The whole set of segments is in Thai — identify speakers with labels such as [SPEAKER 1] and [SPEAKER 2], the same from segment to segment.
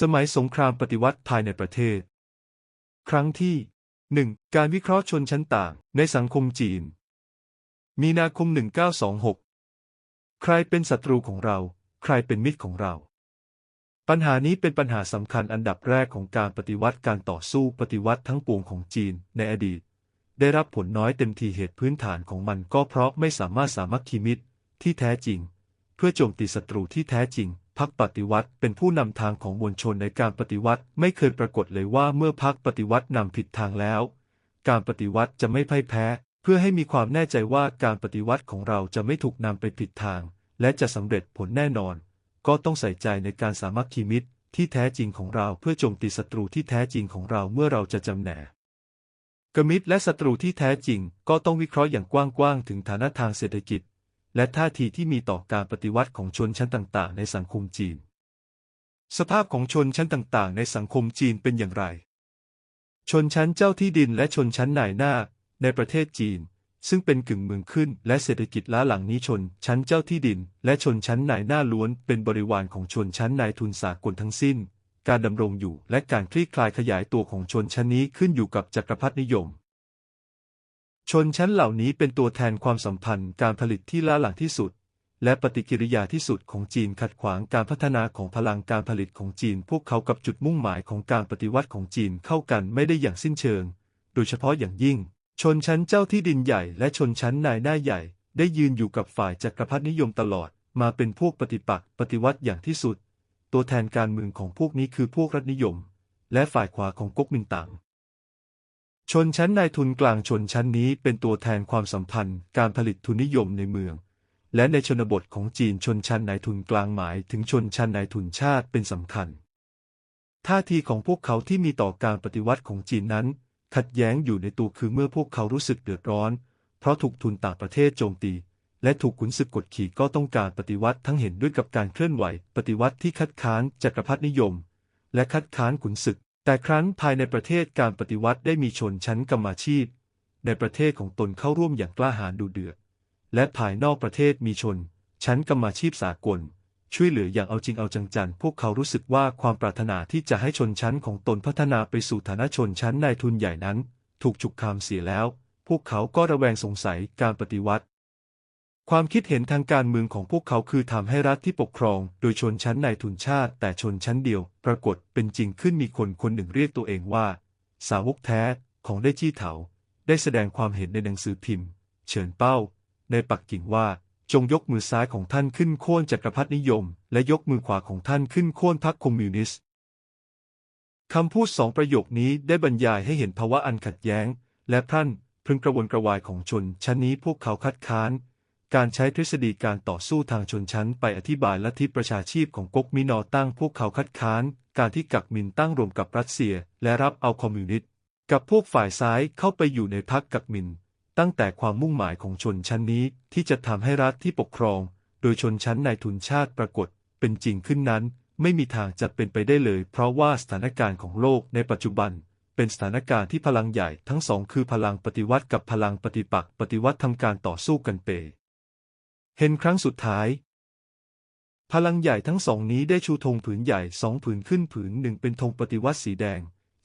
[SPEAKER 1] สมัยสงครามปฏิวัติภายในประเทศ ครั้งที่ 1. การวิเคราะห์ชนชั้นต่างในสังคมจีน มีนาคม 1926 ใครเป็นศัตรูของเรา ใครเป็นมิตรของเรา ปัญหานี้เป็นปัญหาสำคัญอันดับแรกของการปฏิวัติการต่อสู้ปฏิวัติทั้งปวงของจีนในอดีต ได้รับผลน้อยเต็มทีเหตุพื้นฐานของมันก็เพราะไม่สามารถสามัคคีมิตรที่แท้จริง เพื่อโจมตีศัตรูที่แท้จริง พรรคปฏิวัติเป็นผู้นำทางของมวลชนในการปฏิวัติไม่เคยปรากฏเลยว่าเมื่อพรรคปฏิวัตินำผิดทางแล้ว การปฏิวัติจะไม่พ่ายแพ้ เพื่อให้มีความแน่ใจว่าการปฏิวัติของเราจะไม่ถูกนำไปผิดทาง และจะสำเร็จผลแน่นอน ก็ต้องใส่ใจในการสามัคคีมิตรที่แท้จริงของเราเพื่อโจมตีศัตรูที่แท้จริงของเราเมื่อเราจะจำแนกกมิตรและศัตรูที่แท้จริงก็ต้องวิเคราะห์อย่างกว้างๆถึงฐานะทางเศรษฐกิจ และท่าทีที่มีต่อการปฏิวัติของชนชั้นต่าง ๆ ในสังคมจีน สภาพของชนชั้นต่าง ๆ ในสังคมจีนเป็นอย่างไร ชนชั้นเจ้าที่ดินและชนชั้นนายหน้า ในประเทศจีน ซึ่งเป็นกึ่งเมืองขึ้น และเศรษฐกิจล้าหลังนี้ชน ชั้นเจ้าที่ดิน และชนชั้นนายหน้าล้วน เป็นบริวารของชนชั้นนายทุนสากลทั้งสิ้น การดำรงอยู่และการคลี่คลายขยายตัวของชนชั้นนี้ขึ้นอยู่กับจักรพรรดินิยม ชนชั้นเหล่านี้เป็นตัวแทนความสัมพันธ์การผลิตที่ล้าหลังที่สุด และปฏิกิริยาที่สุดของจีนขัดขวางการพัฒนาของพลังการผลิตของจีน พวกเขากับจุดมุ่งหมายของการปฏิวัติของจีนเข้ากันไม่ได้อย่างสิ้นเชิง โดยเฉพาะอย่างยิ่ง ชนชั้นเจ้าที่ดินใหญ่และชนชั้นนายหน้าใหญ่ ได้ยืนอยู่กับฝ่ายจักรพรรดินิยมตลอด มาเป็นพวกปฏิปักษ์ปฏิวัติอย่างที่สุด ตัวแทนการเมืองของพวกนี้คือพวกรัฐนิยม และฝ่ายขวาของก๊กมินตั๋ง ชนชั้นนายทุนกลางชนชั้นนี้เป็นตัวแทนความสัมพันธ์ การผลิตทุนนิยมในเมือง และในชนบทของจีนชนชั้นนายทุนกลางหมายถึงชนชั้นนายทุนชาติเป็นสำคัญ ท่าทีของพวกเขาที่มีต่อการปฏิวัติของจีนนั้น ขัดแย้งอยู่ในตัวคือเมื่อพวกเขารู้สึกเดือดร้อน เพราะถูกทุนต่างประเทศโจมตี และถูกขุนศึกกดขี่ก็ต้องการปฏิวัติทั้งเห็นด้วยกับการเคลื่อนไหว ปฏิวัติที่คัดค้านจักรพรรดินิยม และคัดค้านขุนศึก แต่ครั้นภายในประเทศการปฏิวัติได้มีชนชั้นกรรมาชีพ ในประเทศของตนเข้าร่วมอย่างกล้าหาญดูเดือด และภายนอกประเทศมีชน ชั้นกรรมาชีพสากล ช่วยเหลืออย่างเอาจริงเอาจังจังพวกเขารู้สึกว่าความปรารถนาที่จะให้ชนชั้นของตนพัฒนาไปสู่ฐานะชนชั้นนายทุนใหญ่นั้น ถูกฉุกคามเสียแล้ว พวกเขาก็ระแวงสงสัยการปฏิวัติ ความคิดเห็นทางการเมืองของพวกเขาคือทำให้รัฐที่ปกครอง โดยชนชั้นนายทุนชาติ แต่ชนชั้นเดียว ปรากฏเป็นจริงขึ้นมีคนคนหนึ่งเรียกตัวเองว่า สาวกแท้ของได้จี้เถา ได้แสดงความเห็นในหนังสือพิมพ์ เฉินเป้า ในปักกิ่งว่าจงยกมือซ้ายของท่านขึ้นโค่นจักรพรรดินิยม และยกมือขวาของท่านขึ้นโค่นพรรคคอมมิวนิสต์คำพูดสองประโยคนี้ได้บรรยายให้เห็นภาวะอันขัดแย้ง และพรั่นพึงกระวนกระวายของชนชั้นนี้พวกเขาคัดค้าน การใช้ทฤษฎีการต่อสู้ทางชนชั้นไปอธิบายลัทธิประชาชีพของก๊กมินอตั้งพวกเขาคัดค้าน การที่กักมินตั้งรวมกับรัสเซีย และรับเอาคอมมิวนิสต์กับพวกฝ่ายซ้ายเข้าไปอยู่ในพรรคกักมิน ตั้งแต่ความมุ่งหมายของชนชั้นนี้ที่จะทำให้รัฐที่ปกครอง โดยชนชั้นนายทุนชาติปรากฏ เป็นจริงขึ้นนั้น ไม่มีทางจะเป็นไปได้เลย เพราะว่าสถานการณ์ของโลกในปัจจุบันเป็นสถานการณ์ที่พลังใหญ่ทั้งสองคือพลังปฏิวัติกับพลังปฏิปักษ์ปฏิวัติทำการต่อสู้กันเป เห็นครั้งสุดท้าย พลังใหญ่ทั้งสองนี้ได้ชูธงผืนใหญ่สองผืนขึ้นผืนหนึ่งเป็นธงปฏิวัติสีแดง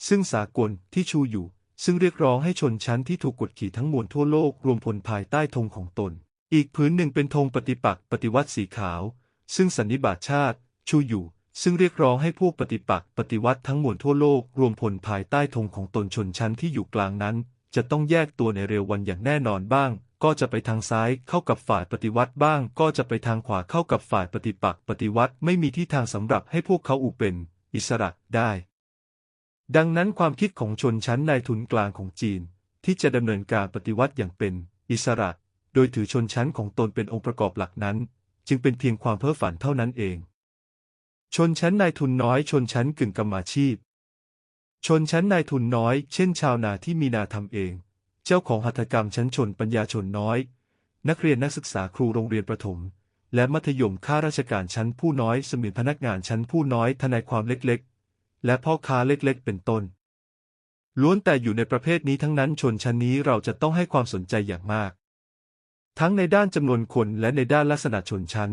[SPEAKER 1] ซึ่งสากลที่ชูอยู่ ซึ่งเรียกร้องให้ชนชั้นที่ถูกกดขี่ทั้งมวลทั่วโลกรวมพลภายใต้ธงของตน อีกผืนหนึ่งเป็นธงปฏิปักษ์ปฏิวัติสีขาว ซึ่งสันนิบาตชาติ ชูอยู่ ซึ่งเรียกร้องให้พวกปฏิปักษ์ปฏิวัติทั้งมวลทั่วโลกรวมพลภายใต้ธงของตนชนชั้นที่อยู่กลางนั้น จะต้องแยกตัวในเร็ววันอย่างแน่นอนบ้าง ก็จะไปทางซ้ายเข้ากับฝ่ายปฏิวัติบ้าง ก็จะไปทางขวาเข้ากับฝ่ายปฏิปักษ์ปฏิวัติไม่มีที่ทางสำหรับให้พวกเขาอุเป็น อิสระได้ ดังนั้นความคิดของชนชั้นนายทุนกลางของจีน ที่จะดำเนินการปฏิวัติอย่างเป็น อิสระ โดยถือชนชั้นของตนเป็นองค์ประกอบหลักนั้น จึงเป็นเพียงความเพ้อฝันเท่านั้นเอง ชนชั้นนายทุนน้อยชนชั้นกึ่งกรรมาชีพ ชนชั้นนายทุนน้อย เช่น ชาวนาที่มีนาทำเอง เจ้าของหัตถกรรมชั้นชนปัญญาชนน้อย นักเรียนนักศึกษาครูโรงเรียนประถม และมัธยมข้าราชการชั้นผู้น้อยเสมียนพนักงานชั้นผู้น้อยทนายความเล็กๆ และพ่อค้าเล็กๆ เป็นต้น ล้วนแต่อยู่ในประเภทนี้ทั้งนั้นชนชั้นนี้เราจะต้องให้ความสนใจอย่างมาก ทั้งในด้านจำนวนคนและในด้านลักษณะชนชั้น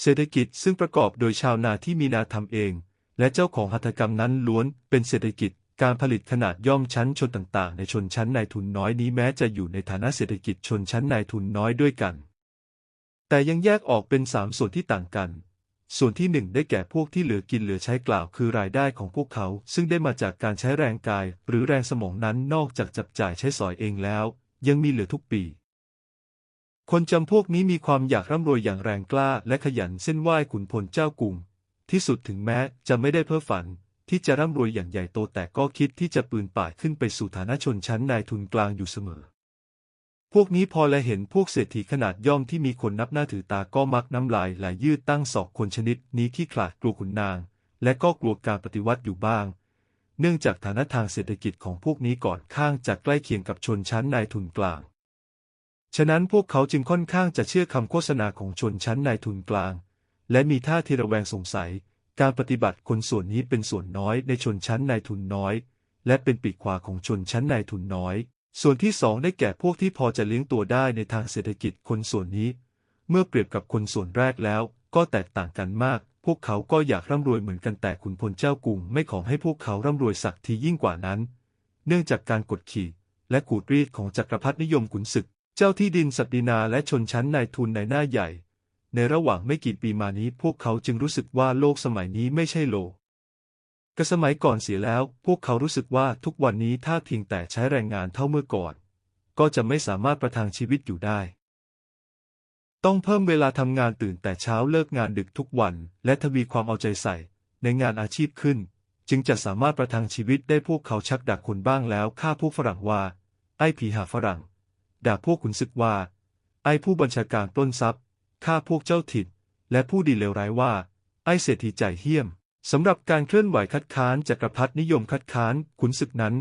[SPEAKER 1] เศรษฐกิจซึ่งประกอบโดยชาวนาที่มีนาทำเอง และเจ้าของหัตถกรรมนั้นล้วนเป็นเศรษฐกิจ การผลิตขนาดย่อมชั้นชนต่างๆ ในชนชั้นนายทุนน้อยนี้แม้จะอยู่ในฐานะเศรษฐกิจชนชั้นนายทุนน้อยด้วยกัน แต่ยังแยกออกเป็นสามส่วนที่ต่างกัน ส่วนที่หนึ่งได้แก่พวกที่เหลือกินเหลือใช้กล่าวคือรายได้ของพวกเขา ซึ่งได้มาจากการใช้แรงกาย หรือแรงสมองนั้นนอกจากจับจ่ายใช้สอยเองแล้ว ยังมีเหลือทุกปี คนจำพวกนี้มีความอยากร่ำรวยอย่างแรงกล้า และขยันเส้นไหว้ขุนพลเจ้ากรุงที่สุดถึงแม้จะไม่ได้เพ้อฝัน ที่จะร่ำรวยอย่างใหญ่โตแต่ก็คิดที่จะปืนป่ายขึ้นไปสู่ฐานะชนชั้นนายทุนกลางอยู่เสมอ พวกนี้พอและเห็นพวกเศรษฐีขนาดย่อมที่มีคนนับหน้าถือตาก็มักน้ำลายไหลยืดตั้งศอกคนชนิดนี้ที่ขลาดกลัวขุนนาง และก็กลัวการปฏิวัติอยู่บ้าง เนื่องจากฐานะทางเศรษฐกิจของพวกนี้ก่อนข้างจะใกล้เคียงกับชนชั้นนายทุนกลาง ฉะนั้นพวกเขาจึงค่อนข้างจะเชื่อคำโฆษณาของชนชั้นนายทุนกลาง และมีท่าทีระแวงสงสัย การปฏิบัติคนส่วนนี้เป็นส่วนน้อยในชนชั้นนายทุนน้อย และเป็นปีกขวาของชนชั้นนายทุนน้อย ส่วนที่สองได้แก่พวกที่พอจะเลี้ยงตัวได้ในทางเศรษฐกิจคนส่วนนี้ เมื่อเปรียบกับคนส่วนแรกแล้ว ก็แตกต่างกันมาก พวกเขาก็อยากร่ำรวยเหมือนกันแต่ขุนพลเจ้ากรุงไม่ขอให้พวกเขาร่ำรวยสักทียิ่งกว่านั้น เนื่องจากการกดขี่ และขูดรีดของจักรพรรดินิยมขุนศึก เจ้าที่ดินศักดินาและชนชั้นนายทุนในหน้าใหญ่ ในระหว่างไม่กี่ปีมานี้พวกเขาจึงรู้สึกว่าโลกสมัยนี้ไม่ใช่โลกกสมัยก่อนเสียแล้ว พวกเขารู้สึกว่าทุกวันนี้ถ้าเพียงแต่ใช้แรงงานเท่าเมื่อก่อน ก็จะไม่สามารถประทังชีวิตอยู่ได้ ต้องเพิ่มเวลาทำงานตื่นแต่เช้าเลิกงานดึกทุกวัน และทวีความเอาใจใส่ ในงานอาชีพขึ้น จึงจะสามารถประทังชีวิตได้พวกเขาชักดักคนบ้างแล้วฆ่าพวกฝรั่งว่า ไอ้ผีหาฝรั่งด่าพวกขุนศึกว่า ไอ้ผู้บัญชาการปล้นทรัพย์ ฆ่าพวกเจ้าถิ่นและผู้ดีเลวร้ายว่า ไอเศรษฐีใจเหี้ยมสำหรับการเคลื่อนไหวคัดค้านจักรพรรดินิยมคัดค้านขุนศึกนั้น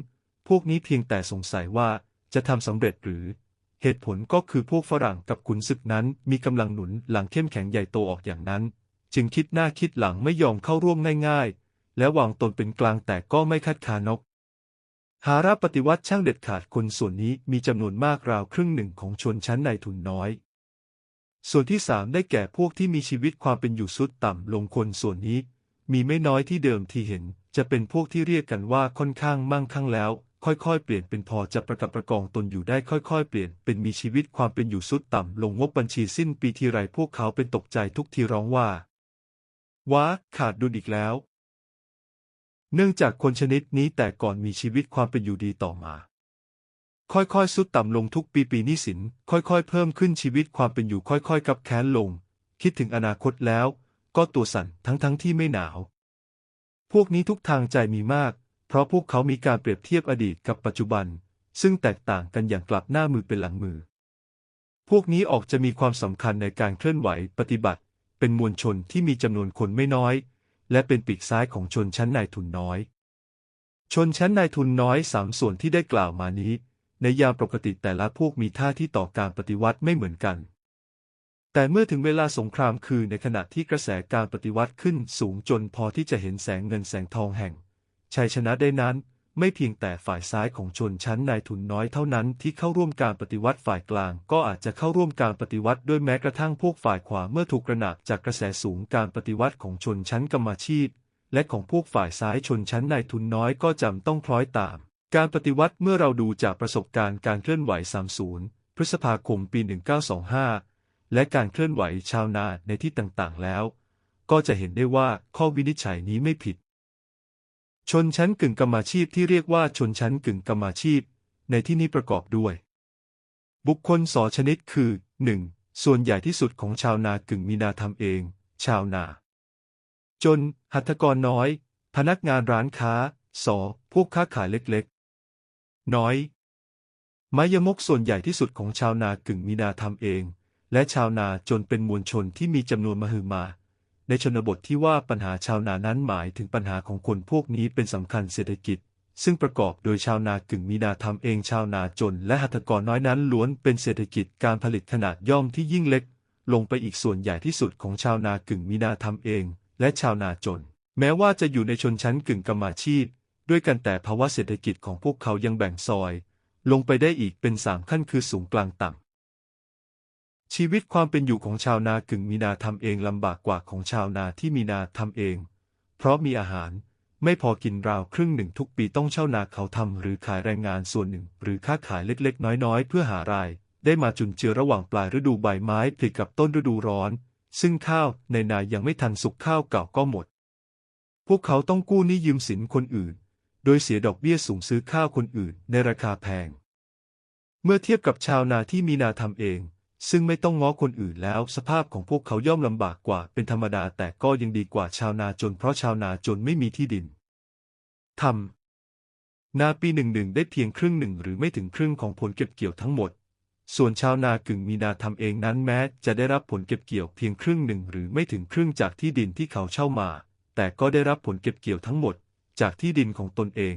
[SPEAKER 1] พวกนี้เพียงแต่สงสัยว่าจะทำสำเร็จหรือ เหตุผลก็คือพวกฝรั่งกับขุนศึกนั้นมีกำลังหนุนหลังเข้มแข็งใหญ่โตออกอย่างนั้น จึงคิดหน้าคิดหลังไม่ยอมเข้าร่วมง่ายๆ และวางตนเป็นกลางแต่ก็ไม่คัดค้านนกหาราปฏิวัติช่างเด็ดขาดคนส่วนนี้มีจำนวนมากราวครึ่งหนึ่งของชนชั้นนายทุนน้อย ส่วนที่สามได้แก่พวกที่มีชีวิตความเป็นอยู่สุดต่ำลงคนส่วนนี้ มีไม่น้อยที่เดิมที่เห็น จะเป็นพวกที่เรียกกันว่าค่อนข้างมั่งคั่งแล้ว ค่อยๆ เปลี่ยนเป็นพอจะประกับประกองตนอยู่ได้ค่อยๆ เปลี่ยนเป็นมีชีวิตความเป็นอยู่สุดต่ำลงงบบัญชีสิ้นปีทีไรพวกเขาเป็นตกใจทุกทีร้องว่าว้าขาดดุลอีกแล้ว เนื่องจากคนชนิดนี้แต่ก่อนมีชีวิตความเป็นอยู่ดีต่อมา ค่อยๆ สุดต่ำลงทุกปีปีนี้สิน ค่อยๆ เพิ่มขึ้นชีวิตความเป็นอยู่ค่อยๆ กับแค้นลง คิดถึงอนาคตแล้ว ก็ตัวสั่นทั้งๆทที่ไม่หนาว พวกนี้ทุกทางใจมีมาก เพราะพวกเขามีการเปรียบเทียบอดีตกับปัจจุบัน ซึ่งแตกต่างกันอย่างกลับหน้ามือเป็นหลังมือ พวกนี้ออกจะมีความสำคัญในการเคลื่อนไหวปฏิบัติ เป็นมวลชนที่มีจำนวนคนไม่น้อย และเป็นปีกซ้ายของชนชั้นนายทุนน้อย ชนชั้นนายทุนน้อยสามส่วนที่ได้กล่าวมานี้ ในยามปกติแต่ละพวกมีท่าที่ต่อการปฏิวัติไม่เหมือนกัน แต่เมื่อถึงเวลาสงครามคือในขณะที่กระแสการปฏิวัติขึ้นสูงจนพอที่จะเห็นแสงเงินแสงทองแห่ง ชัยชนะได้นั้น ไม่เพียงแต่ฝ่ายซ้ายของชนชั้นนายทุนน้อยเท่านั้นที่เข้าร่วมการปฏิวัติฝ่ายกลาง ก็อาจจะเข้าร่วมการปฏิวัติด้วยแม้กระทั่งพวกฝ่ายขวาเมื่อถูกกระหนักจากกระแสสูงการปฏิวัติของชนชั้นกรรมาชีพ และของพวกฝ่ายซ้ายชนชั้นนายทุนน้อยก็จำต้องคล้อยตาม การปฏิวัติเมื่อเราดูจากประสบการณ์การเคลื่อนไหว 30 พฤษภาคมปี 1925 และการเคลื่อนไหวชาวนาในที่ต่างๆ แล้ว ก็จะเห็นได้ว่าข้อวินิจฉัยนี้ไม่ผิด ชนชั้นกึ่งกรรมาชีพที่เรียกว่าชนชั้นกึ่งกรรมาชีพ ในที่นี้ประกอบด้วย บุคคลสอชนิดคือ 1. ส่วนใหญ่ที่สุดของชาวนากึ่งมีนาทำเอง ชาวนา จนหัตถกรน้อย พนักงานร้านค้าสอพวกค้าขายเล็กๆ น้อย ไมยมกส่วนใหญ่ที่สุดของชาวนากึ่งมีนาทำเอง และชาวนาจนเป็นมวลชนที่มีจำนวนมหึมา ในชนบทที่ว่าปัญหาชาวนานั้นหมายถึงปัญหาของคนพวกนี้เป็นสำคัญเศรษฐกิจ ซึ่งประกอบโดยชาวนากึ่งมีนาทำเองชาวนาจน และหัตถกรน้อยนั้นล้วนเป็นเศรษฐกิจการผลิตขนาดย่อมที่ยิ่งเล็ก ลงไปอีกส่วนใหญ่ที่สุดของชาวนากึ่งมีนาทำเอง และชาวนาจน แม้ว่าจะอยู่ในชนชั้นกึ่งกรรมาชีพ ด้วยกันแต่ภาวะเศรษฐกิจของพวกเขายังแบ่งซอย ลงไปได้อีกเป็นสามขั้นคือสูงกลางต่ำ ชีวิตความเป็นอยู่ของชาวนากึ่งมีนาทำเองลำบากกว่าของชาวนาที่มีนาทำเอง เพราะมีอาหารไม่พอกินราวครึ่งหนึ่งทุกปีต้องเช่านาเขาทำหรือขายแรงงานส่วนหนึ่ง หรือค้าขายเล็กๆ น้อยๆ เพื่อหาราย ได้มาจุนเจือระหว่างปลายฤดูใบไม้ผลิกับต้นฤดูร้อน ซึ่งข้าวในนายังไม่ทันสุกข้าวเก่าก็หมด พวกเขาต้องกู้หนี้ยืมสินคนอื่น โดยเสียดอกเบี้ยสูงซื้อข้าวคนอื่นในราคาแพง เมื่อเทียบกับชาวนาที่มีนาทำเอง ซึ่งไม่ต้องง้อคนอื่นแล้ว สภาพของพวกเขาย่อมลำบากกว่าเป็นธรรมดาแต่ก็ยังดีกว่าชาวนาจนเพราะชาวนาจนไม่มีที่ดินทำนาปีหนึ่งหนึ่งได้เพียงครึ่งหนึ่งหรือไม่ถึงครึ่งของผลเก็บเกี่ยวทั้งหมด ส่วนชาวนากึ่งมีนาทำเองนั้นแม้ จะได้รับผลเก็บเกี่ยวเพียงครึ่งหนึ่งหรือไม่ถึงครึ่งจากที่ดินที่เขาเช่ามา แต่ก็ได้รับผลเก็บเกี่ยวทั้งหมด จากที่ดินของตนเอง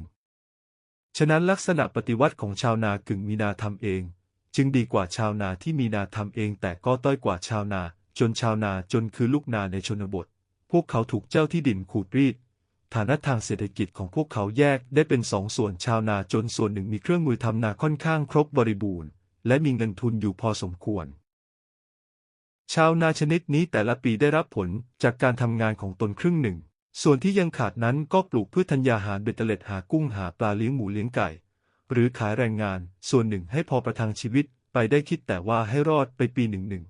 [SPEAKER 1] ฉะนั้นลักษณะปฏิวัติของชาวนากึ่งมีนาทำเอง จึงดีกว่าชาวนาที่มีนาทำเอง แต่ก็ต้อยกว่าชาวนา จนชาวนาจนคือลูกนาในชนบท พวกเขาถูกเจ้าที่ดินขูดรีดฐานะทางเศรษฐกิจของพวกเขาแยกได้เป็นสองส่วนชาวนาจนส่วนหนึ่งมีเครื่องมือทำนาค่อนข้างครบบริบูรณ์ และมีเงินทุนอยู่พอสมควร ชาวนาชนิดนี้แต่ละปีได้รับผลจากการทำงานของตนครึ่งหนึ่ง ส่วนที่ยังขาดนั้นก็ปลูกพืชธัญญาหารเบ็ดเตล็ดหากุ้งหาปลาเลี้ยงหมูเลี้ยงไก่ หรือขายแรงงานส่วนหนึ่งให้พอประทังชีวิตไปได้คิดแต่ว่าให้รอดไปปีหนึ่งหนึ่ง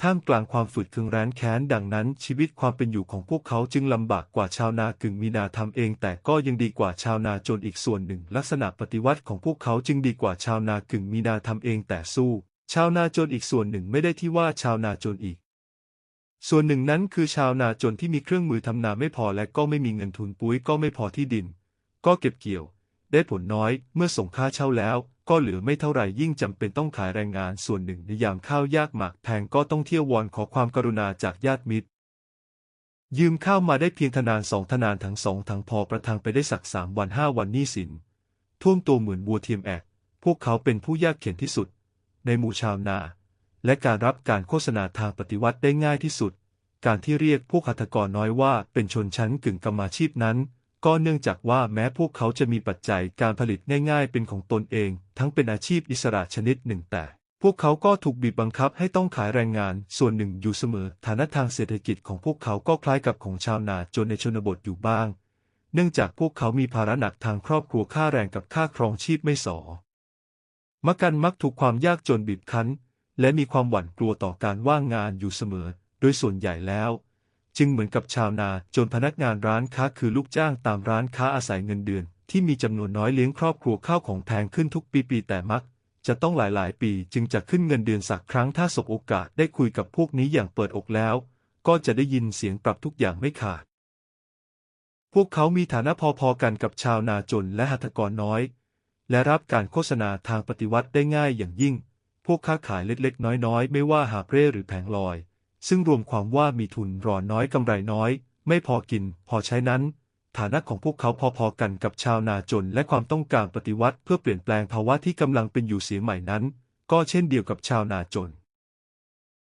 [SPEAKER 1] ท่ามกลางความฝืดเคืองแร้นแค้นดังนั้นชีวิตความเป็นอยู่ของพวกเขาจึงลำบากกว่าชาวนากึ่งมีนาทำเอง แต่ก็ยังดีกว่าชาวนาจนอีกส่วนหนึ่ง ลักษณะปฏิวัติของพวกเขาจึงดีกว่าชาวนากึ่งมีนาทำเองแต่สู้ ชาวนาจนอีกส่วนหนึ่งไม่ได้ที่ว่าชาวนาจนอีก ส่วนหนึ่งนั้นคือชาวนาจนที่มีเครื่องมือทำนาไม่พอและก็ไม่มีเงินทุนปุ๋ยก็ไม่พอที่ดิน ก็เก็บเกี่ยว ได้ผลน้อยเมื่อส่งค่าเช่าแล้ว ก็เหลือไม่เท่าไหร่ยิ่งจำเป็นต้องขายแรงงานส่วนหนึ่งในยามข้าวยากหมากแพงก็ต้องเที่ยววอนขอความกรุณาจากญาติมิตร ยืมข้าวมาได้เพียงทนานสองทนานทั้งสองทั้งพอประทังไปได้สักสามวันห้าวันนี้สินท่วมตัวเหมือนบัวเทียมแอกพวกเขาเป็นผู้ยากเข็นที่สุด ในหมู่ชาวนา และการรับการโฆษณาทางปฏิวัติได้ง่ายที่สุด การที่เรียกพวกหัตถกรน้อยว่าเป็นชนชั้นกึ่งกรรมาชีพนั้น ก็เนื่องจากว่าแม้พวกเขาจะมีปัจจัยการผลิตง่ายๆ เป็นของตนเอง ทั้งเป็นอาชีพอิสระชนิดหนึ่งแต่ พวกเขาก็ถูกบีบบังคับให้ต้องขายแรงงานส่วนหนึ่งอยู่เสมอ ฐานะทางเศรษฐกิจของพวกเขาก็คล้ายกับของชาวนาจนในชนบทอยู่บ้าง เนื่องจากพวกเขามีภาระหนักทางครอบครัวค่าแรงกับค่าครองชีพไม่สอมกันมักถูกความยากจนบีบคั้น และมีความหวั่นกลัวต่อการว่างงานอยู่เสมอ โดยส่วนใหญ่แล้ว จึงเหมือนกับชาวนาจนพนักงานร้านค้าคือลูกจ้างตามร้านค้าอาศัยเงินเดือน ที่มีจำนวนน้อยเลี้ยงครอบครัวข้าวของแพงขึ้นทุกปีๆแต่มักจะต้องหลายๆ ปีจึงจะขึ้นเงินเดือนสักครั้งถ้าสบโอกาสได้คุยกับพวกนี้อย่างเปิดอกแล้ว ก็จะได้ยินเสียงปรับทุกอย่างไม่ขาด พวกเขามีฐานะพอๆกันกับชาวนาจนและหัตถกรน้อย และรับการโฆษณาทางปฏิวัติได้ง่ายอย่างยิ่ง พวกค้าขายเล็กๆ น้อยๆ ไม่ว่าหาเร่หรือแผงลอย ซึ่งรวมความว่ามีทุนรอนน้อยกำไรน้อย ไม่พอกิน พอใช้นั้น ฐานะของพวกเขาพอๆกันกับชาวนาจน และความต้องการปฏิวัติเพื่อเปลี่ยนแปลงภาวะที่กำลังเป็นอยู่เสียใหม่นั้น ก็เช่นเดียวกับชาวนาจน